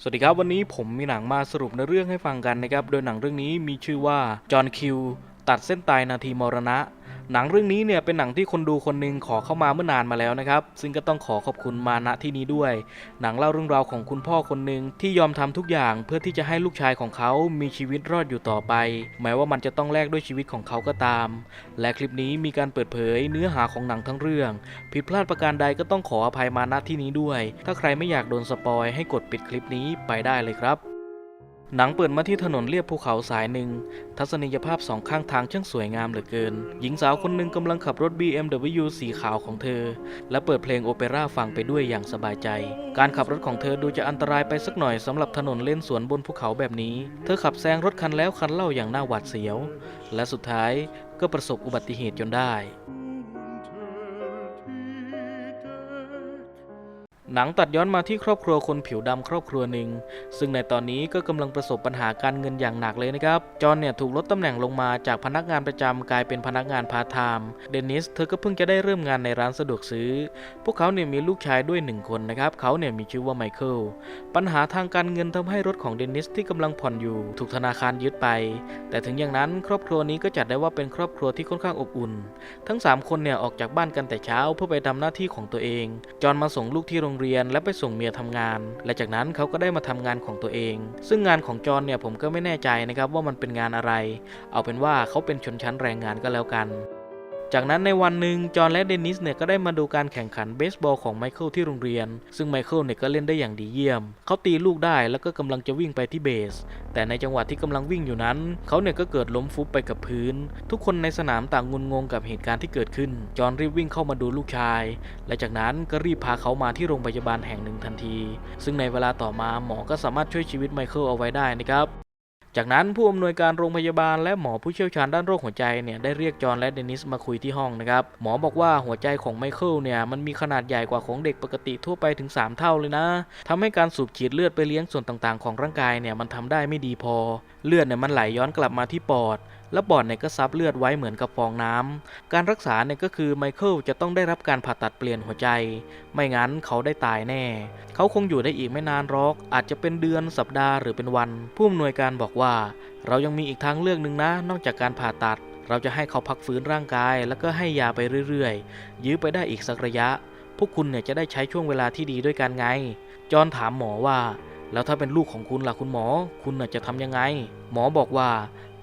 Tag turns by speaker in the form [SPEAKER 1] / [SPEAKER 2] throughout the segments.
[SPEAKER 1] สวัสดีครับวันนี้ผมมีหนังมาสรุปในอเรื่องให้ฟังกันนะครับ โดยหนังเรื่องนี้มีชื่อว่าจอห์นคิวตัดเส้นตายนาทีมรณะ หนังเรื่องนี้เนี่ยเป็นหนังที่คนดูคนหนึ่งขอเข้ามาเมื่อนานมาแล้วนะครับ ซึ่งก็ต้องขอขอบคุณมาณที่นี้ด้วย หนังเล่าเรื่องราวของคุณพ่อคนหนึ่งที่ยอมทำทุกอย่างเพื่อที่จะให้ลูกชายของเขามีชีวิตรอดอยู่ต่อไป แม้ว่ามันจะต้องแลกด้วยชีวิตของเขาก็ตาม และคลิปนี้มีการเปิดเผยเนื้อหาของหนังทั้งเรื่อง ผิดพลาดประการใดก็ต้องขออภัยมาณที่นี้ด้วย ถ้าใครไม่อยากโดนสปอยให้กดปิดคลิปนี้ไปได้เลยครับ หนังเปิดมาที่ถนนเลียบภูเขาสายหนึ่ง ทัศนียภาพสองข้างทางช่างสวยงามเหลือเกิน หญิงสาวคนหนึ่งกำลังขับรถ BMW สีขาวของเธอ และเปิดเพลงโอเปร่าฟังไปด้วยอย่างสบายใจ การขับรถของเธอดูจะอันตรายไปสักหน่อยสำหรับถนนเล่นสวนบนภูเขาแบบนี้ เธอขับแซงรถคันแล้วคันเล่าอย่างน่าหวาดเสียว และสุดท้ายก็ประสบอุบัติเหตุจนได้ หนังตัดย้อนมาที่ครอบครัวคนผิวดำครอบครัวหนึ่ง ซึ่งในตอนนี้ก็กำลังประสบปัญหาการเงินอย่างหนักเลยนะครับ จอห์นเนี่ยถูกลดตำแหน่งลงมาจากพนักงานประจำกลายเป็นพนักงานพาร์ทไทม์เดนิสเธอก็เพิ่งจะได้เริ่มงานในร้านสะดวกซื้อ พวกเขาเนี่ยมีลูกชายด้วยหนึ่งคนนะครับ เขาเนี่ยมีชื่อว่าไมเคิลปัญหาทางการเงินทำให้รถของเดนิสที่กำลังผ่อนอยู่ ถูกธนาคารยึดไป แต่ถึงอย่างนั้นครอบครัวนี้ก็จัดได้ว่าเป็นครอบครัวที่ค่อนข้างอบอุ่น ทั้ง 3 คนเนี่ยออกจากบ้านกันแต่เช้าเพื่อไปทำหน้าที่ของตัวเอง จอห์นมาส่งลูกที่โรงเรียนและไปส่งเมียทำงาน และจากนั้นเขาก็ได้มาทำงานของตัวเอง ซึ่งงานของจอห์นเนี่ยผมก็ไม่แน่ใจนะครับว่ามันเป็นงานอะไร เอาเป็นว่าเขาเป็นชนชั้นแรงงานก็แล้วกัน จากนั้นในวันหนึ่งจอห์นและเดนิสเนี่ยก็ได้มาดูการแข่งขันเบสบอลของไมเคิลที่โรงเรียน ซึ่งไมเคิลเนี่ยก็เล่นได้อย่างดีเยี่ยม เขาตีลูกได้แล้วก็กำลังจะวิ่งไปที่เบส แต่ในจังหวะที่กำลังวิ่งอยู่นั้น เขาเนี่ยก็เกิดล้มฟุบไปกับพื้น ทุกคนในสนามต่างงุนงงกับเหตุการณ์ที่เกิดขึ้น จอห์นรีบวิ่งเข้ามาดูลูกชาย และจากนั้นก็รีบพาเขามาที่โรงพยาบาลแห่งหนึ่งทันที ซึ่งในเวลาต่อมาหมอก็สามารถช่วยชีวิตไมเคิลเอาไว้ได้นะครับ จากนั้นผู้อำนวยการโรงพยาบาลและหมอผู้เชี่ยวชาญด้านโรคหัวใจเนี่ยได้เรียกจอห์นและเดนิสมาคุยที่ห้องนะครับ หมอบอกว่าหัวใจของไมเคิลเนี่ยมันมีขนาดใหญ่กว่าของเด็กปกติทั่วไปถึง 3 เท่าเลยนะทำให้การสูบฉีดเลือดไปเลี้ยงส่วนต่างๆ ของร่างกายเนี่ยมันทำได้ไม่ดีพอ เลือดเนี่ยมันไหลย้อนกลับมาที่ปอด และปอดเนี่ยก็ซับเลือดไว้เหมือนกับฟองน้ำการรักษาเนี่ยก็คือไมเคิลจะต้องได้รับการผ่าตัดเปลี่ยนหัวใจ ไม่งั้นเขาได้ตายแน่ เขาคงอยู่ได้อีกไม่นานหรอก อาจจะเป็นเดือนสัปดาห์หรือเป็นวัน ผู้อำนวยการบอกว่า เรายังมีอีกทางเลือกหนึ่งนะ นอกจากการผ่าตัด เราจะให้เขาพักฟื้นร่างกาย แล้วก็ให้ยาไปเรื่อยๆ ยื้อไปได้อีกสักระยะ พวกคุณเนี่ยจะได้ใช้ช่วงเวลาที่ดีด้วยกันไง จอห์นถามหมอว่า แล้วถ้าเป็นลูกของคุณล่ะคุณหมอ คุณน่ะจะทำยังไง หมอบอกว่า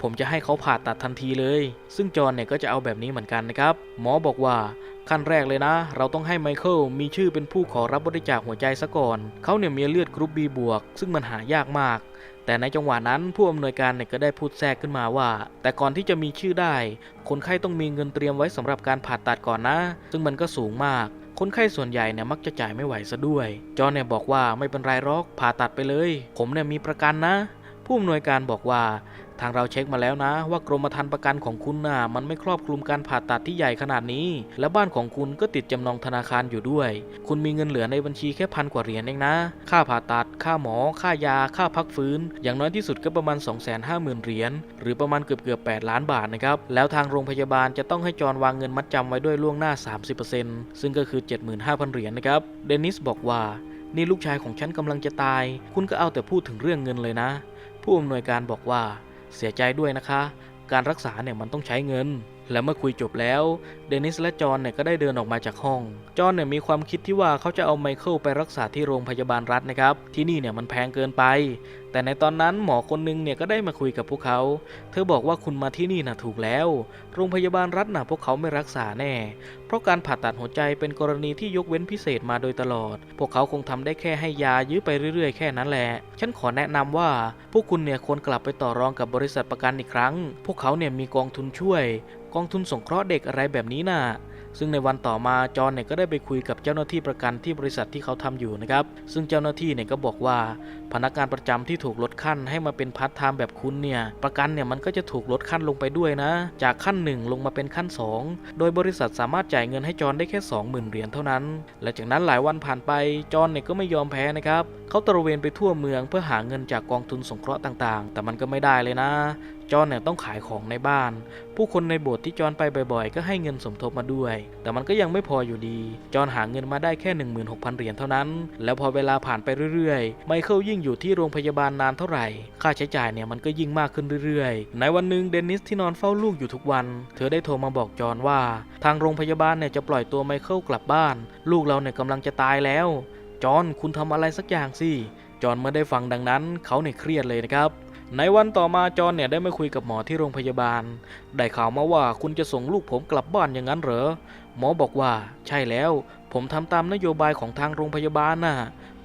[SPEAKER 1] ผมจะให้เขาผ่าตัดทันทีเลย ซึ่งจอห์นเนี่ยก็จะเอาแบบนี้เหมือนกันนะครับ หมอบอกว่าขั้นแรกเลยนะ เราต้องให้ไมเคิลมีชื่อเป็นผู้ขอรับบริจาคหัวใจซะก่อน เขาเนี่ยมีเลือดกรุ๊ปบีบวก ซึ่งมันหายากมาก แต่ในจังหวะนั้นผู้อำนวยการเนี่ยก็ได้พูดแทรกขึ้นมาว่า แต่ก่อนที่จะมีชื่อได้ คนไข้ต้องมีเงินเตรียมไว้สำหรับการผ่าตัดก่อนนะ ซึ่งมันก็สูงมากคนไข้ส่วนใหญ่เนี่ยมักจะจ่ายไม่ไหวซะด้วย จอห์นเนี่ยบอกว่าไม่เป็นไรหรอกผ่าตัดไปเลย ผมเนี่ยมีประกันนะ ผู้อำนวยการบอกว่า ทางเราเช็คมาแล้วนะ ว่ากรมธรรม์ประกันของคุณน่ะมันไม่ครอบคลุมการผ่าตัดที่ใหญ่ขนาดนี้ และบ้านของคุณก็ติดจำนองธนาคารอยู่ด้วย คุณมีเงินเหลือในบัญชีแค่พันกว่าเหรียญเองนะ ค่าผ่าตัด ค่าหมอ ค่ายา ค่าพักฟื้น อย่างน้อยที่สุดก็ประมาณ 250,000เหรียญหรือประมาณเกือบเกือบ8ล้านบาทนะครับแล้วทางโรงพยาบาลจะต้องให้จอนวางเงินมัดจำไว้ด้วยล่วงหน้า 30%ซึ่งก็คือ 75,000เหรียญนะครับเดนิสบอกว่านี่ลูกชายของฉันกำลังจะตาย คุณก็เอาแต่พูดถึงเรื่องเงินเลยนะ ผู้อำนวยการบอกว่า เสียใจด้วยนะคะ การรักษาเนี่ยมันต้องใช้เงิน และเมื่อคุยจบแล้ว เดนิสและจอห์นเนี่ยก็ได้เดินออกมาจากห้อง จอห์นเนี่ยมีความคิดที่ว่าเขาจะเอาไมเคิลไปรักษาที่โรงพยาบาลรัฐนะครับ ที่นี่เนี่ยมันแพงเกินไป แต่ในตอนนั้นหมอคนหนึงเนี่ยก็ได้มาคุยกับพวกเขา เธอบอกว่าคุณมาที่นี่นะถูกแล้ว โรงพยาบาลรัฐนะพวกเขาไม่รักษาแน่ เพราะการผ่าตัดหัวใจเป็นกรณีที่ยกเว้นพิเศษมาโดยตลอด พวกเขาคงทำได้แค่ให้ยายื้อไปเรื่อยๆ แค่นั้นแหละ ฉันขอแนะนำว่าพวกคุณเนี่ยควรกลับไปต่อรองกับบริษัทประกันอีกครั้ง พวกเขาเนี่ยมีกองทุนช่วย กองทุนสงเคราะห์เด็กอะไรแบบนี้น่ะซึ่งในวันต่อมาจอห์นเนี่ยก็ได้ไปคุยกับเจ้าหน้าที่ประกันที่บริษัทที่เขาทำอยู่นะครับ ซึ่งเจ้าหน้าที่เนี่ยก็บอกว่า พนักงานประจำที่ถูกลดขั้นให้มาเป็นพาร์ทไทม์แบบคุณเนี่ยประกันเนี่ยมันก็จะถูกลดขั้นลงไปด้วยนะ จากขั้น 1 ลงมาเป็นขั้น 2 โดยบริษัทสามารถจ่ายเงินให้จอห์นได้แค่ 20,000 เหรียญเท่านั้น และจากนั้นหลายวันผ่านไปจอห์นเนี่ยก็ไม่ยอมแพ้นะครับเขาตระเวนไปทั่วเมืองเพื่อหาเงินจากกองทุนสงเคราะห์ต่างๆ แต่มันก็ไม่ได้เลยนะ จอนเนี่ยต้องขายของในบ้าน ผู้คนในโบสถ์ที่จอนไปบ่อยๆ ก็ให้เงินสมทบมาด้วย แต่มันก็ยังไม่พออยู่ดี จอห์นหาเงินมาได้แค่ 16,000 เหรียญเท่านั้น แล้วพอเวลาผ่านไปเรื่อยๆ ไมเคิลยิ่งอยู่ที่โรงพยาบาลนานเท่าไหร่ ค่าใช้จ่ายเนี่ยมันก็ยิ่งมากขึ้นเรื่อยๆ ในวันหนึ่งเดนิสที่นอนเฝ้าลูกอยู่ทุกวัน เธอได้โทรมาบอกจอนว่า ทางโรงพยาบาลเนี่ยจะปล่อยตัวไมเคิลกลับบ้าน ลูกเราเนี่ยกำลังจะตายแล้ว จอนคุณทำอะไรสักอย่างสิจอนเมื่อได้ฟังดังนั้นเขาเนี่ยเครียดเลยนะครับ ในวันต่อมาจอนเนี่ยได้มาคุยกับหมอที่โรงพยาบาล ได้ข่าวมาว่าคุณจะส่งลูกผมกลับบ้านอย่างนั้นเหรอ หมอบอกว่า ใช่แล้ว ผมทำตามนโยบายของทางโรงพยาบาลน่ะ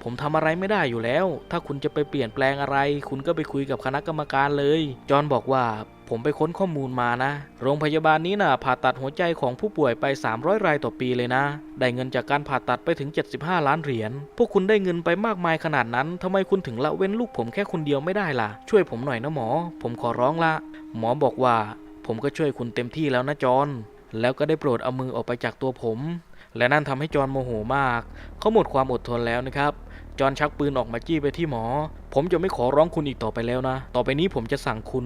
[SPEAKER 1] ผมทำอะไรไม่ได้อยู่แล้ว ถ้าคุณจะไปเปลี่ยนแปลงอะไร คุณก็ไปคุยกับคณะกรรมการเลย จอห์นบอกว่าผมไปค้นข้อมูลมานะ โรงพยาบาลนี้น่ะผ่าตัดหัวใจของผู้ป่วยไป 300 รายต่อปีเลยนะ ได้เงินจากการผ่าตัดไปถึง 75 ล้านเหรียญ พวกคุณได้เงินไปมากมายขนาดนั้น ทำไมคุณถึงละเว้นลูกผมแค่คนเดียวไม่ได้ล่ะ ช่วยผมหน่อยนะหมอ ผมขอร้องละ หมอบอกว่า ผมก็ช่วยคุณเต็มที่แล้วนะจอห์นแล้วก็ได้โปรดเอามือออกไปจากตัวผม และนั่นทำให้จอห์นโมโหมาก เขาหมดความอดทนแล้วนะครับ จอห์นชักปืนออกมาจี้ไปที่หมอ ผมจะไม่ขอร้องคุณอีกต่อไปแล้วนะ ต่อไปนี้ผมจะสั่งคุณ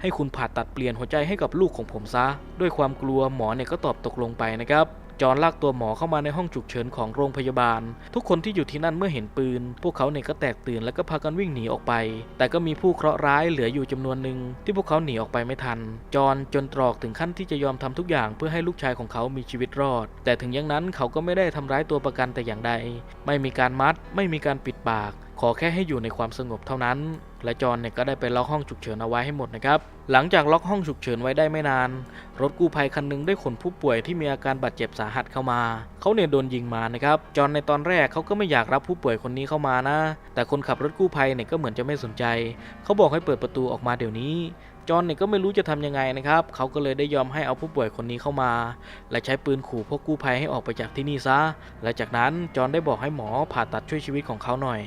[SPEAKER 1] ให้คุณผ่าตัดเปลี่ยนหัวใจให้กับลูกของผมซะ ด้วยความกลัวหมอเนี่ยก็ตอบตกลงไปนะครับ จอห์นลากตัวหมอเข้ามาในห้องฉุกเฉินของโรงพยาบาล ทุกคนที่อยู่ที่นั่นเมื่อเห็นปืน พวกเขาเนี่ยก็แตกตื่นแล้วก็พากันวิ่งหนีออกไป แต่ก็มีผู้เคราะห์ร้ายเหลืออยู่จำนวนหนึ่งที่พวกเขาหนีออกไปไม่ทัน จอห์นจนตรอกถึงขั้นที่จะยอมทำทุกอย่างเพื่อให้ลูกชายของเขามีชีวิตรอด แต่ถึงอย่างนั้นเขาก็ไม่ได้ทำร้ายตัวประกันแต่อย่างใด ไม่มีการมัด ไม่มีการปิดปากขอแค่ให้อยู่ในความสงบเท่านั้น และจอนเนี่ยก็ได้ไปล็อกห้องฉุกเฉินเอาไว้ให้หมดนะครับ หลังจากล็อกห้องฉุกเฉินไว้ได้ไม่นาน รถกู้ภัยคันหนึงได้ขนผู้ป่วยที่มีอาการบาดเจ็บสาหัสเข้ามา เขาเนี่ยโดนยิงมานะครับ จอนในตอนแรกเขาก็ไม่อยากรับผู้ป่วยคนนี้เข้ามานะ แต่คนขับรถกู้ภัยเนี่ยก็เหมือนจะไม่สนใจ เขาบอกให้เปิดประตูออกมาเดี๋ยวนี้ จอนเนี่ยก็ไม่รู้จะทำยังไงนะครับ เขาก็เลยได้ยอมให้เอาผู้ป่วยคนนี้เข้ามา และใช้ปืนขู่พวกกู้ภัยให้ออกไปจากที่นี่ซะ และจากนั้นจอนได้บอกให้หมอผ่าตัดช่วยชีวิตของเขาหน่อย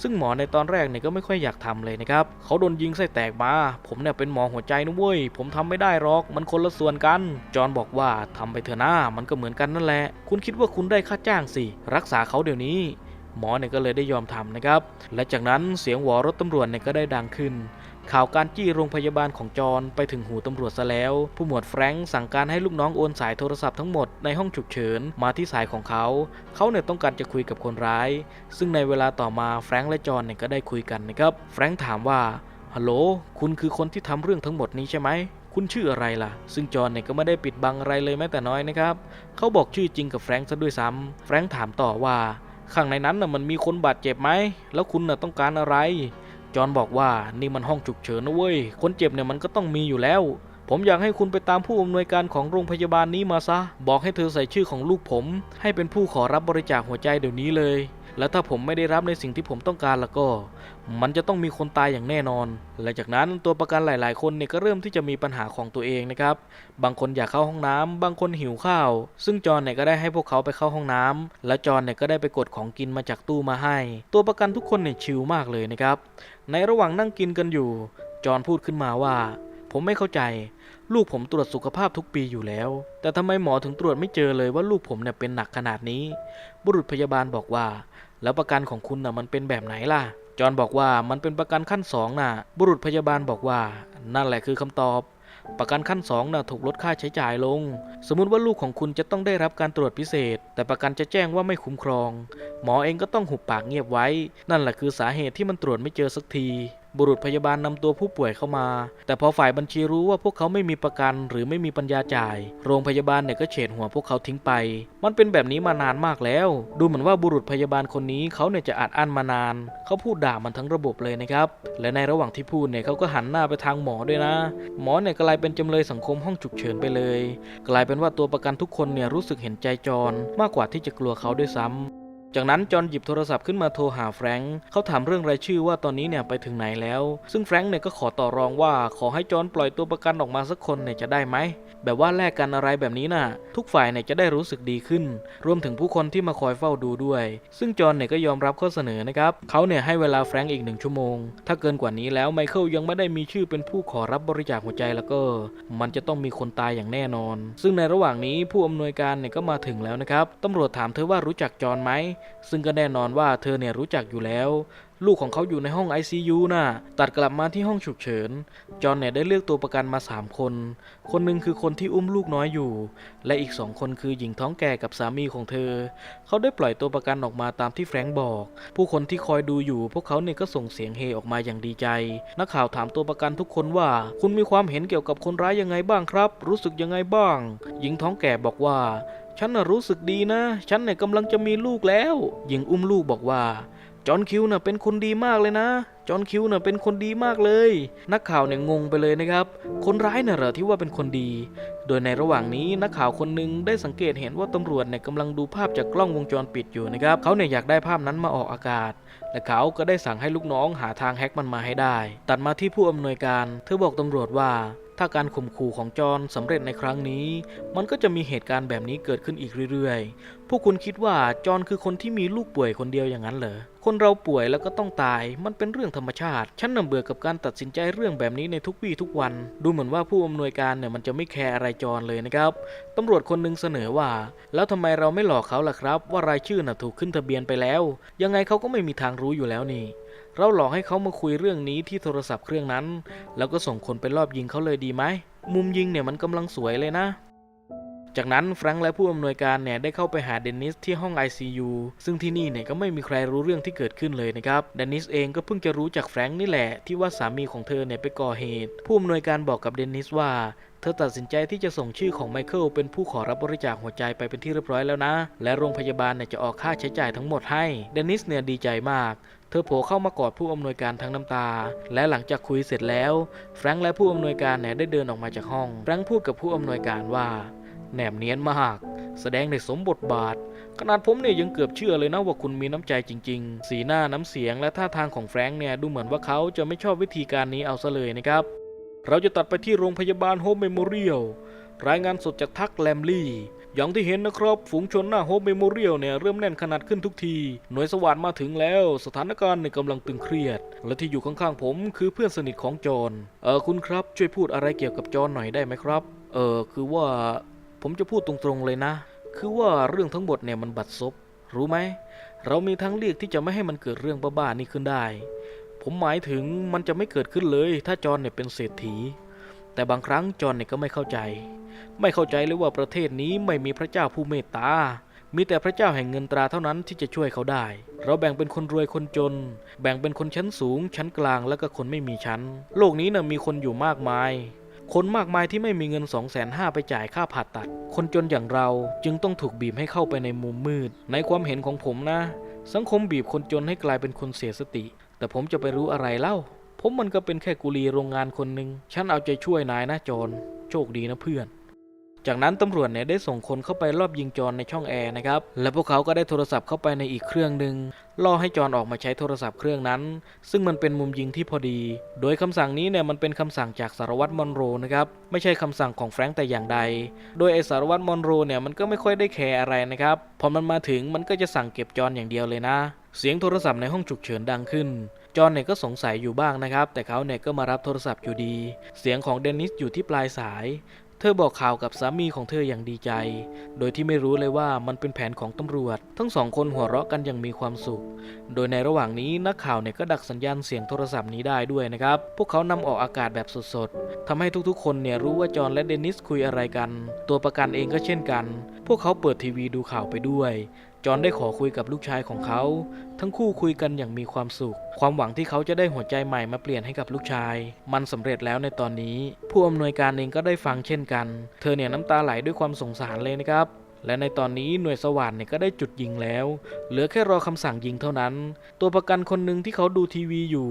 [SPEAKER 1] ซึ่งหมอในตอนแรกเนี่ยก็ไม่ค่อยอยากทำเลยนะครับ เขาโดนยิงไส้แตกมา ผมเนี่ยเป็นหมอหัวใจนะเว้ย ผมทำไม่ได้หรอก มันคนละส่วนกัน จอนบอกว่าทำไปเถอะนะมันก็เหมือนกันนั่นแหละ คุณคิดว่าคุณได้ค่าจ้างสิ รักษาเขาเดี๋ยวนี้หมอเนี่ยก็เลยได้ยอมทำนะครับ และจากนั้นเสียงหวอรถตำรวจเนี่ยก็ได้ดังขึ้น ข่าวการจี้โรงพยาบาลของจอห์นไปถึงหูตำรวจซะแล้ว ผู้หมวดแฟรงค์สั่งการให้ลูกน้องโอนสายโทรศัพท์ทั้งหมดในห้องฉุกเฉินมาที่สายของเขา เขาเนี่ยต้องการจะคุยกับคนร้าย ซึ่งในเวลาต่อมาแฟรงค์และจอห์นเนี่ยก็ได้คุยกันนะครับ แฟรงค์ถามว่าฮัลโหลคุณคือคนที่ทำเรื่องทั้งหมดนี้ใช่ไหมคุณชื่ออะไรล่ะ ซึ่งจอห์นเนี่ยก็ไม่ได้ปิดบังอะไรเลยแม้แต่น้อยนะครับ เขาบอกชื่อจริงกับแฟรงค์ซะด้วยซ้ำแฟรงค์ถามต่อว่าข้างในนั้นน่ะมันมีคนบาดเจ็บไหมแล้วคุณน่ะต้องการอะไร จอห์นบอกว่านี่มันห้องฉุกเฉินนะเว้ย คนเจ็บเนี่ยมันก็ต้องมีอยู่แล้ว ผมอยากให้คุณไปตามผู้อำนวยการของโรงพยาบาลนี้มาซะ บอกให้เธอใส่ชื่อของลูกผม ให้เป็นผู้ขอรับบริจาคหัวใจเดี๋ยวนี้เลย แล้วถ้าผมไม่ได้รับในสิ่งที่ผมต้องการแล้วก็ มันจะต้องมีคนตายอย่างแน่นอนและจากนั้นตัวประกันหลาย ๆ คนเนี่ยก็เริ่มที่จะมีปัญหาของตัวเองนะครับ บางคนอยากเข้าห้องน้ำบางคนหิวข้าว ซึ่งจอห์นเนี่ยก็ได้ให้พวกเขาไปเข้าห้องน้ำและจอห์นเนี่ยก็ได้ไปกดของกินมาจากตู้มาให้ ตัวประกันทุกคนเนี่ยชิลมากเลยนะครับ ในระหว่างนั่งกินกันอยู่ จอห์นพูดขึ้นมาว่า ผมไม่เข้าใจ ลูกผมตรวจสุขภาพทุกปีอยู่แล้ว แต่ทำไมหมอถึงตรวจไม่เจอเลยว่าลูกผมเนี่ยเป็นหนักขนาดนี้ บุรุษพยาบาลบอกว่า แล้วประกันของคุณน่ะมันเป็นแบบไหนล่ะ จอห์นบอกว่ามันเป็นประกันขั้นสองน่ะ บุรุษพยาบาลบอกว่า นั่นแหละคือคำตอบ ประกันขั้นสองน่ะถูกลดค่าใช้จ่ายลง สมมุติว่าลูกของคุณจะต้องได้รับการตรวจพิเศษ แต่ประกันจะแจ้งว่าไม่คุ้มครอง หมอเองก็ต้องหุบปากเงียบไว้ นั่นแหละคือสาเหตุที่มันตรวจไม่เจอสักที บุรุษพยาบาลนำตัวผู้ป่วยเข้ามา แต่พอฝ่ายบัญชีรู้ว่าพวกเขาไม่มีประกันหรือไม่มีปัญญาจ่าย โรงพยาบาลเนี่ยก็เฉดหัวพวกเขาทิ้งไป มันเป็นแบบนี้มานานมากแล้ว ดูเหมือนว่าบุรุษพยาบาลคนนี้เขาเนี่ยจะอัดอั้นมานาน เขาพูดด่ามันทั้งระบบเลยนะครับ และในระหว่างที่พูดเนี่ยเขาก็หันหน้าไปทางหมอด้วยนะ หมอเนี่ยกลายเป็นจำเลยสังคมห้องฉุกเฉินไปเลย กลายเป็นว่าตัวประกันทุกคนเนี่ยรู้สึกเห็นใจจอห์นมากกว่าที่จะกลัวเขาด้วยซ้ำ จากนั้นจอห์นหยิบโทรศัพท์ขึ้นมาโทรหาแฟรงค์เขาถามเรื่องรายชื่อว่าตอนนี้เนี่ยไปถึงไหนแล้ว ซึ่งแฟรงค์เนี่ยก็ขอต่อรองว่าขอให้จอห์นปล่อยตัวประกันออกมาสักคนเนี่ยจะได้ไหม แบบว่าแลกกันอะไรแบบนี้น่ะ ทุกฝ่ายเนี่ยจะได้รู้สึกดีขึ้น รวมถึงผู้คนที่มาคอยเฝ้าดูด้วย ซึ่งจอห์นเนี่ยก็ยอมรับข้อเสนอนะครับเขาเนี่ยให้เวลาแฟรงค์อีกหนึ่งชั่วโมง ถ้าเกินกว่านี้แล้วไมเคิลยังไม่ได้มีชื่อเป็นผู้ขอรับบริจาคหัวใจแล้วก็ มันจะต้องมีคนตายอย่างแน่นอน ซึ่งในระหว่างนี้ผู้อำนวยการเนี่ยก็มาถึงแล้วนะครับตำรวจถามเธอว่ารู้จักจอห์นไหมซึ่งก็แน่นอนว่าเธอเนี่ยรู้จักอยู่แล้ว ลูกของเขาอยู่ในห้อง ICU น่ะตัดกลับมาที่ห้องฉุกเฉิน จอห์นเนี่ยได้เลือกตัวประกันมา 3 คน คนหนึ่งคือคนที่อุ้มลูกน้อยอยู่ และอีกสองคนคือหญิงท้องแก่กับสามีของเธอ เขาได้ปล่อยตัวประกันออกมาตามที่แฟรงค์บอก ผู้คนที่คอยดูอยู่ พวกเขาเนี่ยก็ส่งเสียงเฮออกมาอย่างดีใจ นักข่าวถามตัวประกันทุกคนว่า คุณมีความเห็นเกี่ยวกับคนร้ายยังไงบ้างครับ รู้สึกยังไงบ้าง หญิงท้องแก่บอกว่า ฉันน่ะรู้สึกดีนะ ฉันเนี่ยกำลังจะมีลูกแล้ว หญิงอุ้มลูกบอกว่า จอห์นคิวน่ะเป็นคนดีมากเลยนะ จอห์นคิวน่ะเป็นคนดีมากเลย นักข่าวเนี่ยงงไปเลยนะครับ คนร้ายน่ะเหรอที่ว่าเป็นคนดี โดยในระหว่างนี้นักข่าวคนหนึ่งได้สังเกตเห็นว่าตำรวจเนี่ยกำลังดูภาพจากกล้องวงจรปิดอยู่นะครับ เขาเนี่ยอยากได้ภาพนั้นมาออกอากาศ และเขาก็ได้สั่งให้ลูกน้องหาทางแฮ็กมันมาให้ได้ ตัดมาที่ผู้อำนวยการ เธอบอกตำรวจว่า ถ้าการข่มขู่ของจอห์นสำเร็จในครั้งนี้ มันก็จะมีเหตุการณ์แบบนี้เกิดขึ้นอีกเรื่อยๆ พวกคุณคิดว่าจอห์นคือคนที่มีลูกป่วยคนเดียวอย่างนั้นเหรอ คนเราป่วยแล้วก็ต้องตาย มันเป็นเรื่องธรรมชาติ ฉันน่ะเบื่อกับการตัดสินใจเรื่องแบบนี้ในทุกวี่ทุกวัน ดูเหมือนว่าผู้อำนวยการเนี่ยมันจะไม่แคร์อะไรจอห์นเลยนะครับตำรวจคนหนึงเสนอว่า แล้วทำไมเราไม่หลอกเขาล่ะครับ ว่ารายชื่อน่ะถูกขึ้นทะเบียนไปแล้ว ยังไงเขาก็ไม่มีทางรู้อยู่แล้วนี่เราหลอกให้เขามาคุยเรื่องนี้ที่โทรศัพท์เครื่องนั้น แล้วก็ส่งคนไปรอบยิงเขาเลยดีไหมมุมยิงเนี่ยมันกำลังสวยเลยนะ จากนั้นแฟรงค์และผู้อำนวยการเนี่ยได้เข้าไปหาเดนนิสที่ห้อง ICU ซึ่งที่นี่เนี่ยก็ไม่มีใครรู้เรื่องที่เกิดขึ้นเลยนะครับเดนนิสเองก็เพิ่งจะรู้จากแฟรงค์นี่แหละที่ว่าสามีของเธอเนี่ยไปก่อเหตุ ผู้อำนวยการบอกกับเดนนิสว่าเธอตัดสินใจที่จะส่งชื่อของไมเคิลเป็นผู้ขอรับบริจาคหัวใจไปเป็นที่เรียบร้อยแล้วนะ และโรงพยาบาลเนี่ยจะออกค่าใช้จ่ายทั้งหมดให้เดนนิสเนี่ยดีใจมาก เธอโผล่เข้ามากอดผู้อำนวยการทั้งน้ำตา และหลังจากคุยเสร็จแล้ว แฟรงค์และผู้อำนวยการเนี่ยได้เดินออกมาจากห้อง แฟรงค์พูดกับผู้อำนวยการว่า แหนมเนียนมาก แสดงในสมบทบาท ขนาดผมเนี่ยยังเกือบเชื่อเลยนะว่าคุณมีน้ำใจจริง ๆ สีหน้าน้ำเสียงและท่าทางของแฟรงค์เนี่ยดูเหมือนว่าเขาจะไม่ชอบวิธีการนี้เอาซะเลยนะครับ เราจะตัดไปที่โรงพยาบาลโฮมเมโมเรียลรายงานสดจากทักแลมลี่อย่างที่เห็นนะครับ ฝูงชนหน้าโฮมเมโมเรียลเนี่ยเริ่มแน่นขนาดขึ้นทุกที หน่วยสวัสดมาถึงแล้ว สถานการณ์เนี่ยกำลังตึงเครียด และที่อยู่ข้างๆผมคือเพื่อนสนิทของจอห์นเออคุณครับช่วยพูดอะไรเกี่ยวกับจอห์นหน่อยได้ไหมครับ เออคือว่า ผมจะพูดตรงๆเลยนะ คือว่าเรื่องทั้งหมดเนี่ยมันบัดซบ รู้ไหม เรามีทางเลือกที่จะไม่ให้มันเกิดเรื่องบ้าๆนี้ขึ้นได้ ผมหมายถึงมันจะไม่เกิดขึ้นเลย ถ้าจอนเนี่ยเป็นเศรษฐี แต่บางครั้งจอนเนี่ยก็ไม่เข้าใจ ไม่เข้าใจเลยว่าประเทศนี้ไม่มีพระเจ้าผู้เมตตา มีแต่พระเจ้าแห่งเงินตราเท่านั้นที่จะช่วยเขาได้ เราแบ่งเป็นคนรวยคนจน แบ่งเป็นคนชั้นสูง ชั้นกลาง แล้วก็คนไม่มีชั้น โลกนี้น่ะมีคนอยู่มากมาย คนมากมายที่ไม่มีเงิน2องแสนห้าไปจ่ายค่าผ่าตัด คนจนอย่างเราจึงต้องถูกบีบให้เข้าไปในมุมมืด ในความเห็นของผมนะ สังคมบีบคนจนให้กลายเป็นคนเสียสติ แต่ผมจะไปรู้อะไรเล่า ผมมันก็เป็นแค่กุลีโรงงานคนหนึ่งฉันเอาใจช่วยนายนะจอนโชคดีนะเพื่อน จากนั้นตำรวจเนี่ยได้ส่งคนเข้าไปรอบยิงจอนในช่องแอร์นะครับและพวกเขาก็ได้โทรศัพท์เข้าไปในอีกเครื่องหนึ่งล่อให้จอนออกมาใช้โทรศัพท์เครื่องนั้น ซึ่งมันเป็นมุมยิงที่พอดี โดยคำสั่งนี้เนี่ยมันเป็นคำสั่งจากสารวัตรมอนโรนะครับไม่ใช่คำสั่งของแฟรงค์แต่อย่างใด โดยไอสารวัตรมอนโรเนี่ยมันก็ไม่ค่อยได้แคร์อะไรนะครับพอมันมาถึงมันก็จะสั่งเก็บจอนอย่างเดียวเลยนะ เสียงโทรศัพท์ในห้องฉุกเฉินดังขึ้นจอนเนี่ยก็สงสัยอยู่บ้างนะครับ แต่เขาเนี่ยก็มารับโทรศัพท์อยู่ดี เสียงของเดนิสอยู่ที่ปลายสาย เธอบอกข่าวกับสามีของเธออย่างดีใจ โดยที่ไม่รู้เลยว่ามันเป็นแผนของตำรวจ ทั้งสองคนหัวเราะกันอย่างมีความสุข โดยในระหว่างนี้นักข่าวเนี่ยก็ดักสัญญาณเสียงโทรศัพท์นี้ได้ด้วยนะครับ พวกเขานำออกอากาศแบบสดๆทำให้ทุกๆ คนเนี่ยรู้ว่าจอห์นและเดนนิสคุยอะไรกัน ตัวประกันเองก็เช่นกัน พวกเขาเปิดทีวีดูข่าวไปด้วย จอนได้ขอคุยกับลูกชายของเขา ทั้งคู่คุยกันอย่างมีความสุข ความหวังที่เขาจะได้หัวใจใหม่มาเปลี่ยนให้กับลูกชาย มันสำเร็จแล้วในตอนนี้ ผู้อำนวยการเองก็ได้ฟังเช่นกัน เธอเนี่ยน้ำตาไหลด้วยความสงสารเลยนะครับ และในตอนนี้หน่วยสว่านเนี่ยก็ได้จุดยิงแล้ว เหลือแค่รอคำสั่งยิงเท่านั้น ตัวประกันคนหนึ่งที่เขาดูทีวีอยู่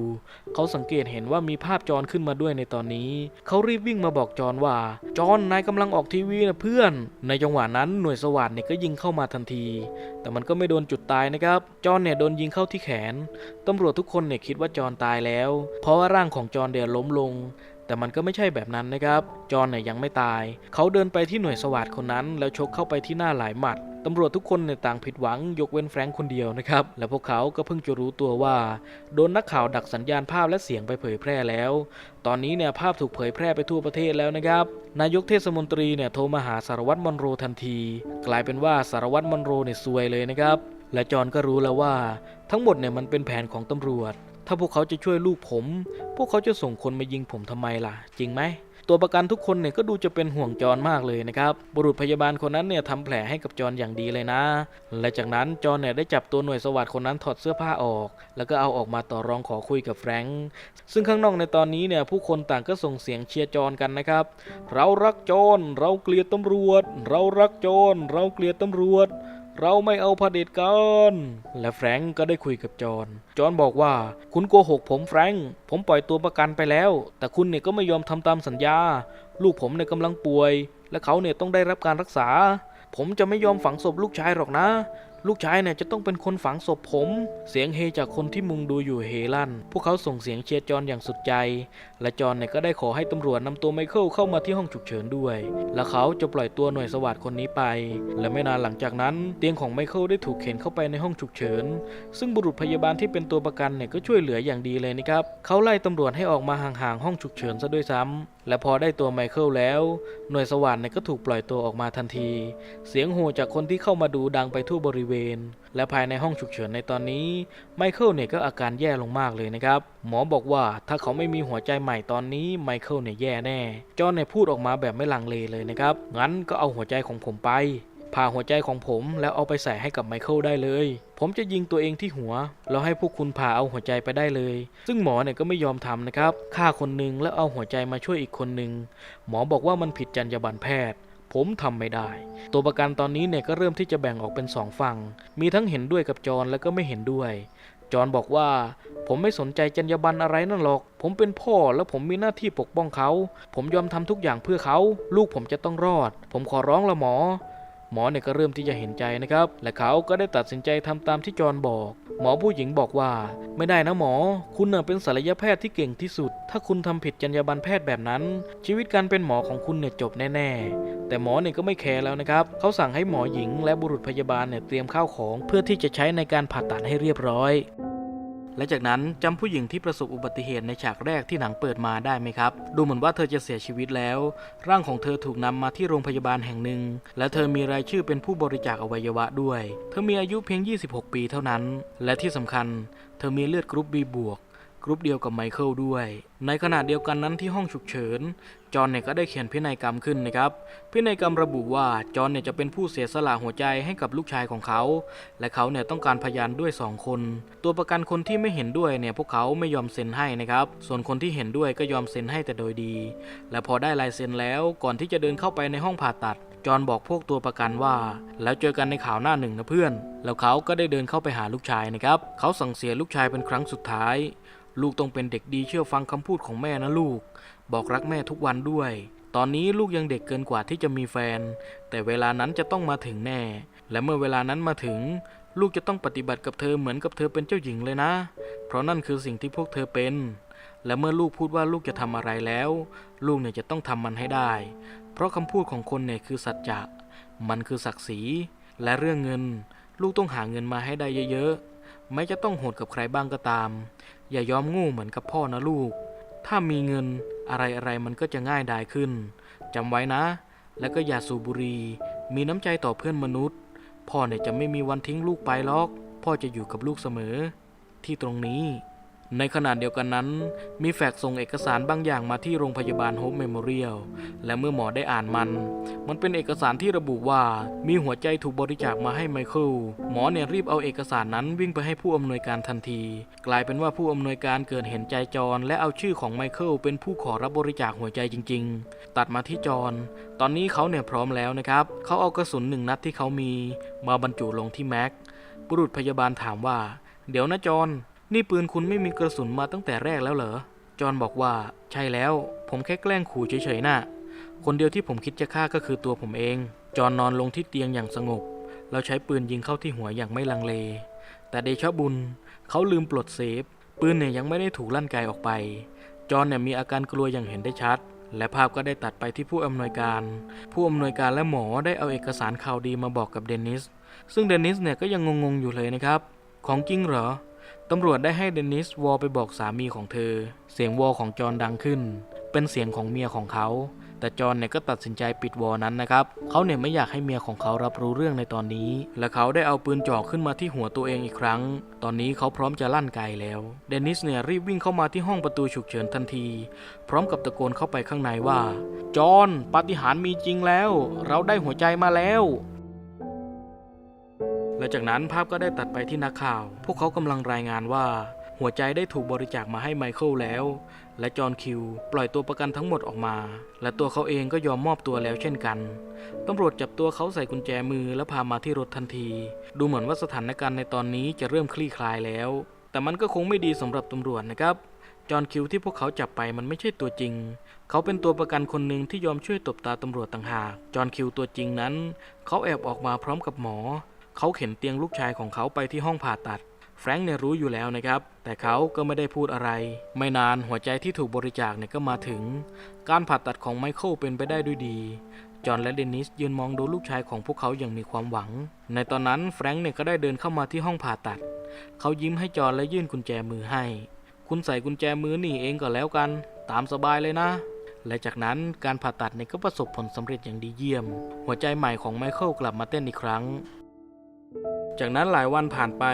[SPEAKER 1] เขาสังเกตเห็นว่ามีภาพจอนขึ้นมาด้วยในตอนนี้ เขารีบวิ่งมาบอกจอนว่า จอนนายกำลังออกทีวีนะเพื่อน ในจังหวะนั้นหน่วยสว่านเนี่ยก็ยิงเข้ามาทันที แต่มันก็ไม่โดนจุดตายนะครับ จอนเนี่ยโดนยิงเข้าที่แขนตำรวจทุกคนเนี่ยคิดว่าจอนตายแล้ว เพราะว่าร่างของจอนเดียล้มลง แต่มันก็ไม่ใช่แบบนั้นนะครับ จอนเนี่ยยังไม่ตาย เขาเดินไปที่หน่วยสวัสดคนนั้น แล้วชกเข้าไปที่หน้าหลายหมัดตำรวจทุกคนเนี่ยต่างผิดหวังยกเว้นแฟรงค์คนเดียวนะครับ และพวกเขาก็เพิ่งจะรู้ตัวว่า โดนนักข่าวดักสัญญาณภาพและเสียงไปเผยแพร่แล้ว ตอนนี้เนี่ยภาพถูกเผยแพร่ไปทั่วประเทศแล้วนะครับ นายกเทศมนตรีเนี่ยโทรมาหาสารวัตรมอนโรทันที กลายเป็นว่าสารวัตรมอนโรเนี่ยซวยเลยนะครับ และจอห์นก็รู้แล้วว่า ทั้งหมดเนี่ยมันเป็นแผนของตำรวจ ถ้าพวกเขาจะช่วยลูกผม พวกเขาจะส่งคนมายิงผมทำไมล่ะ จริงไหม ตัวประกันทุกคนเนี่ยก็ดูจะเป็นห่วงจอห์นมากเลยนะครับ บุรุษพยาบาลคนนั้นเนี่ยทำแผลให้กับจอห์นอย่างดีเลยนะ และจากนั้นจอห์นเนี่ยได้จับตัวหน่วยสวัสดคนนั้นถอดเสื้อผ้าออก แล้วก็เอาออกมาต่อรองขอคุยกับแฟรงค์ซึ่งข้างนอกในตอนนี้เนี่ยผู้คนต่างก็ส่งเสียงเชียร์จอห์นกันนะครับ เรารักจอห์นเราเกลียดตำรวจ เรารักจอห์นเราเกลียดตำรวจ เราไม่เอาเผด็จการและแฟรงก์ก็ได้คุยกับจอห์นจอห์นบอกว่าคุณโกหกผมแฟรงก์ผมปล่อยตัวประกันไปแล้ว แต่คุณเนี่ยก็ไม่ยอมทำตามสัญญา ลูกผมเนี่ยกำลังป่วย และเขาเนี่ยต้องได้รับการรักษา ผมจะไม่ยอมฝังศพลูกชายหรอกนะ ลูกชายเนี่ยจะต้องเป็นคนฝังศพผม เสียงเฮจากคนที่มุงดูอยู่เฮลั่น พวกเขาส่งเสียงเชียร์จอนอย่างสุดใจ และจอนเนี่ยก็ได้ขอให้ตำรวจนำตัวไมเคิลเข้ามาที่ห้องฉุกเฉินด้วย และเขาจะปล่อยตัวหน่วยสวัสดคนนี้ไป และไม่นานหลังจากนั้น เตียงของไมเคิลได้ถูกเข็นเข้าไปในห้องฉุกเฉิน ซึ่งบุรุษพยาบาลที่เป็นตัวประกันเนี่ยก็ช่วยเหลืออย่างดีเลยนะครับ เขาไล่ตำรวจให้ออกมาห่างๆห้องฉุกเฉินซะด้วยซ้ำ และพอได้ตัวไมเคิลแล้ว หน่วยสวัสดเนี่ยก็ถูกปล่อยตัวออกมาทันที เสียงโห่จากคนที่เข้ามาดูดังไปทั่วบริเวณ และภายในห้องฉุกเฉินในตอนนี้ ไมเคิลเนี่ยก็อาการแย่ลงมากเลยนะครับ หมอบอกว่าถ้าเขาไม่มีหัวใจใหม่ตอนนี้ไมเคิลเนี่ยแย่แน่ จอห์นเนี่ยพูดออกมาแบบไม่ลังเลเลยนะครับ งั้นก็เอาหัวใจของผมไป ผ่าหัวใจของผมแล้วเอาไปใส่ให้กับไมเคิลได้เลย ผมจะยิงตัวเองที่หัว แล้วให้พวกคุณผ่าเอาหัวใจไปได้เลย ซึ่งหมอเนี่ยก็ไม่ยอมทำนะครับฆ่าคนหนึ่งแล้วเอาหัวใจมาช่วยอีกคนหนึ่งหมอบอกว่ามันผิดจรรยาบรรณแพทย์ ผมทำไม่ได้ ตัวประกันตอนนี้เนี่ยก็เริ่มที่จะแบ่งออกเป็นสองฝั่ง มีทั้งเห็นด้วยกับจอห์นแล้วก็ไม่เห็นด้วยจอห์นบอกว่า ผมไม่สนใจจรรยาบรรณอะไรนั่นหรอก ผมเป็นพ่อแล้วผมมีหน้าที่ปกป้องเขา ผมยอมทำทุกอย่างเพื่อเขา ลูกผมจะต้องรอด ผมขอร้องละหมอ หมอเนี่ยก็เริ่มที่จะเห็นใจนะครับ และเขาก็ได้ตัดสินใจทำตามที่จอนบอก หมอผู้หญิงบอกว่า ไม่ได้นะหมอ คุณเป็นศัลยแพทย์ที่เก่งที่สุด ถ้าคุณทำผิดจรรยาบรรณแพทย์แบบนั้น ชีวิตการเป็นหมอของคุณเนี่ยจบแน่ๆ แต่หมอเนี่ยก็ไม่แคร์แล้วนะครับ เขาสั่งให้หมอหญิงและบุรุษพยาบาลเนี่ยเตรียมข้าวของ เพื่อที่จะใช้ในการผ่าตัดให้เรียบร้อย และจากนั้นจำผู้หญิงที่ประสบอุบัติเหตุในฉากแรกที่หนังเปิดมาได้ไหมครับ ดูเหมือนว่าเธอจะเสียชีวิตแล้ว ร่างของเธอถูกนำมาที่โรงพยาบาลแห่งหนึ่ง และเธอมีรายชื่อเป็นผู้บริจาคอวัยวะด้วย เธอมีอายุเพียง 26 ปีเท่านั้น และที่สำคัญ เธอมีเลือดกรุ๊ป B บวกกรุ๊ปเดียวกับไมเคิลด้วย ในขณะเดียวกันนั้นที่ห้องฉุกเฉิน จอห์นเนี่ยก็ได้เขียนพินัยกรรมขึ้นนะครับ พินัยกรรมระบุว่าจอห์นเนี่ยจะเป็นผู้เสียสละหัวใจให้กับลูกชายของเขา และเขาเนี่ยต้องการพยานด้วย 2 คน ตัวประกันคนที่ไม่เห็นด้วยเนี่ยพวกเขาไม่ยอมเซ็นให้นะครับ ส่วนคนที่เห็นด้วยก็ยอมเซ็นให้แต่โดยดี และพอได้ลายเซ็นแล้วก่อนที่จะเดินเข้าไปในห้องผ่าตัด จอห์นบอกพวกตัวประกันว่า แล้วเจอกันในข่าวหน้าหนึ่งนะเพื่อน แล้วเขาก็ได้เดินเข้าไปหาลูกชายนะครับ เขาสั่งเสียลูกชายเป็นครั้งสุดท้าย ลูกต้องเป็นเด็กดีเชื่อฟังคำพูดของแม่นะลูก บอกรักแม่ทุกวันด้วย ตอนนี้ลูกยังเด็กเกินกว่าที่จะมีแฟน แต่เวลานั้นจะต้องมาถึงแน่ และเมื่อเวลานั้นมาถึง ลูกจะต้องปฏิบัติกับเธอเหมือนกับเธอเป็นเจ้าหญิงเลยนะ เพราะนั่นคือสิ่งที่พวกเธอเป็น และเมื่อลูกพูดว่าลูกจะทำอะไรแล้ว ลูกเนี่ยจะต้องทำมันให้ได้ เพราะคำพูดของคนเนี่ยคือสัจจะ มันคือศักดิ์ศรี และเรื่องเงิน ลูกต้องหาเงินมาให้ได้เยอะๆ ไม่จะต้องโหดกับใครบ้างก็ตาม อย่ายอมโง่เหมือนกับพ่อนะลูก ถ้ามีเงิน อะไรอะไรๆมันก็จะง่ายดายขึ้นจำไว้นะ แล้วก็อย่าสูบบุหรี่มีน้ำใจต่อเพื่อนมนุษย์ พ่อเนี่ยจะไม่มีวันทิ้งลูกไปหรอก พ่อจะอยู่กับลูกเสมอ ที่ตรงนี้ ในขณะเดียวกันนั้น มีแฟกส่งเอกสารบางอย่างมาที่โรงพยาบาลโฮปเมโมเรียลและเมื่อหมอได้อ่านมัน มันเป็นเอกสารที่ระบุว่ามีหัวใจถูกบริจาคมาให้ไมเคิลหมอเนี่ยรีบเอาเอกสารนั้นวิ่งไปให้ผู้อำนวยการทันที กลายเป็นว่าผู้อำนวยการเกิดเห็นใจจรและเอาชื่อของไมเคิลเป็นผู้ขอรับบริจาคหัวใจจริง ๆ ตัดมาที่จรตอนนี้เขาเนี่ยพร้อมแล้วนะครับเขาเอากระสุนหนึ่งนัดที่เขามี มาบรรจุลงที่แม็กบุรุษพยาบาลถามว่า เดี๋ยวนะจอน นี่ปืนคุณไม่มีกระสุนมาตั้งแต่แรกแล้วเหรอ จอนบอกว่า ใช่แล้ว ผมแค่แกล้งขู่เฉยๆน่ะ คนเดียวที่ผมคิดจะฆ่าก็คือตัวผมเอง จอนนอนลงที่เตียงอย่างสงบเราใช้ปืนยิงเข้าที่หัวอย่างไม่ลังเล แต่เดชะบุญ เขาลืมปลดเซฟ ปืนเนี่ยยังไม่ได้ถูกลั่นไกออกไป จอนเนี่ยมีอาการกลัวอย่างเห็นได้ชัด และภาพก็ได้ตัดไปที่ผู้อำนวยการ ผู้อำนวยการและหมอได้เอาเอกสารข่าวดีมาบอกกับเดนิส ซึ่งเดนิสเนี่ยก็ยังงงๆอยู่เลยนะครับ ของจริงเหรอ ตำรวจได้ให้เดนิสวอลไปบอกสามีของเธอ เสียงวอลของจอห์นดังขึ้น เป็นเสียงของเมียของเขา แต่จอห์นเนี่ยก็ตัดสินใจปิดวอลนั้นนะครับ เขาเนี่ยไม่อยากให้เมียของเขารับรู้เรื่องในตอนนี้ และเขาได้เอาปืนจ่อขึ้นมาที่หัวตัวเองอีกครั้ง ตอนนี้เขาพร้อมจะลั่นไกแล้ว เดนิสเนี่ยรีบวิ่งเข้ามาที่ห้องประตูฉุกเฉินทันที พร้อมกับตะโกนเข้าไปข้างในว่า จอห์นปาฏิหาริย์มีจริงแล้ว เราได้หัวใจมาแล้ว และจากนั้นภาพก็ได้ตัดไปที่นักข่าว พวกเขากำลังรายงานว่า หัวใจได้ถูกบริจาคมาให้ไมเคิลแล้ว และจอห์นคิวปล่อยตัวประกันทั้งหมดออกมา และตัวเขาเองก็ยอมมอบตัวแล้วเช่นกันตำรวจจับตัวเขาใส่กุญแจมือและพามาที่รถทันที ดูเหมือนว่าสถานการณ์ในตอนนี้จะเริ่มคลี่คลายแล้ว แต่มันก็คงไม่ดีสำหรับตำรวจนะครับจอห์นคิวที่พวกเขาจับไปมันไม่ใช่ตัวจริง เขาเป็นตัวประกันคนหนึ่งที่ยอมช่วยตบตาตำรวจต่างหาก จอห์นคิวตัวจริงนั้น เขาแอบออกมาพร้อมกับหมอ เขาเข็นเตียงลูกชายของเขาไปที่ห้องผ่าตัด แฟรงค์เนี่ยรู้อยู่แล้วนะครับ แต่เขาก็ไม่ได้พูดอะไร ไม่นานหัวใจที่ถูกบริจาคเนี่ยก็มาถึง การผ่าตัดของไมเคิลเป็นไปได้ด้วยดีจอห์นและเดนิสยืนมองดูลูกชายของพวกเขาอย่างมีความหวัง ในตอนนั้นแฟรงค์เนี่ยก็ได้เดินเข้ามาที่ห้องผ่าตัด เขายิ้มให้จอห์นและยื่นกุญแจมือให้ คุณใส่กุญแจมือนี่เองก็แล้วกัน ตามสบายเลยนะ และจากนั้นการผ่าตัดเนี่ยก็ประสบผลสำเร็จอย่างดีเยี่ยม หัวใจใหม่ของไมเคิลกลับมาเต้นอีกครั้ง จากนั้นหลายวันผ่านไป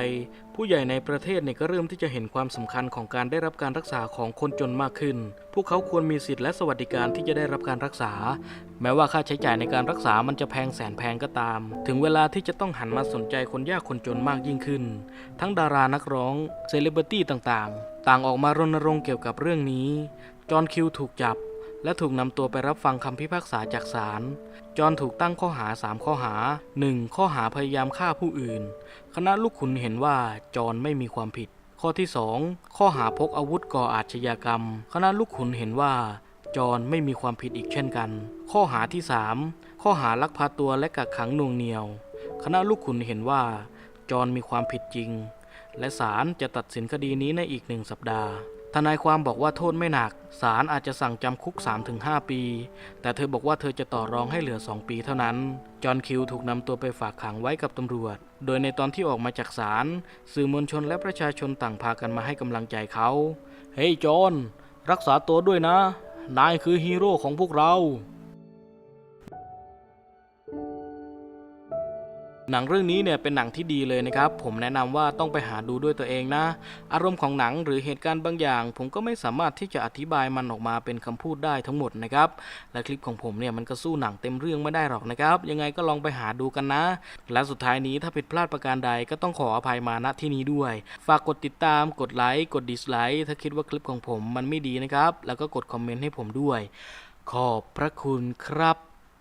[SPEAKER 1] ผู้ใหญ่ในประเทศเนี่ยก็เริ่มที่จะเห็นความสำคัญของการได้รับการรักษาของคนจนมากขึ้น พวกเขาควรมีสิทธิ์และสวัสดิการที่จะได้รับการรักษา แม้ว่าค่าใช้จ่ายในการรักษามันจะแพงแสนแพงก็ตาม ถึงเวลาที่จะต้องหันมาสนใจคนยากคนจนมากยิ่งขึ้น ทั้งดารานักร้องเซเลบริตี้ต่างๆ ต่างออกมารณรงค์เกี่ยวกับเรื่องนี้ จอห์นคิวถูกจับ และถูกนำตัวไปรับฟังคำพิพากษาจากศาล จอห์นถูกตั้งข้อหา 3 ข้อหา 1. ข้อหาพยายามฆ่าผู้อื่น คณะลูกขุนเห็นว่าจอห์นไม่มีความผิด ข้อที่ 2 ข้อหาพกอาวุธก่ออาชญากรรม คณะลูกขุนเห็นว่าจอห์นไม่มีความผิดอีกเช่นกัน ข้อหาที่ 3 ข้อหาลักพาตัวและกักขังน่วงเหนียว คณะลูกขุนเห็นว่าจอห์นมีความผิดจริง และศาลจะตัดสินคดีนี้ในอีกหนึ่งสัปดาห์ ทนายความบอกว่าโทษไม่หนักศาลอาจจะสั่งจำคุก 3-5 ปี แต่เธอบอกว่าเธอจะต่อรองให้เหลือ 2 ปีเท่านั้น จอห์นคิวถูกนำตัวไปฝากขังไว้กับตำรวจ โดยในตอนที่ออกมาจากศาลสื่อมวลชนและประชาชนต่างพากันมาให้กำลังใจเขา เฮ้ยจอห์นรักษาตัวด้วยนะ นายคือฮีโร่ของพวกเรา หนังเรื่องนี้เนี่ยเป็นหนังที่ดีเลยนะครับ ผมแนะนำว่าต้องไปหาดูด้วยตัวเองนะ อารมณ์ของหนังหรือเหตุการณ์บางอย่าง ผมก็ไม่สามารถที่จะอธิบายมันออกมาเป็นคำพูดได้ทั้งหมดนะครับ และคลิปของผมเนี่ยมันก็สู้หนังเต็มเรื่องไม่ได้หรอกนะครับ ยังไงก็ลองไปหาดูกันนะ และสุดท้ายนี้ถ้าผิดพลาดประการใดก็ต้องขออภัยมาณที่นี้ด้วย ฝากกดติดตาม กดไลค์ กดดิสไลค์ ถ้าคิดว่าคลิปของผมมันไม่ดีนะครับ แล้วก็กดคอมเมนต์ให้ผมด้วย ขอบพระคุณครับ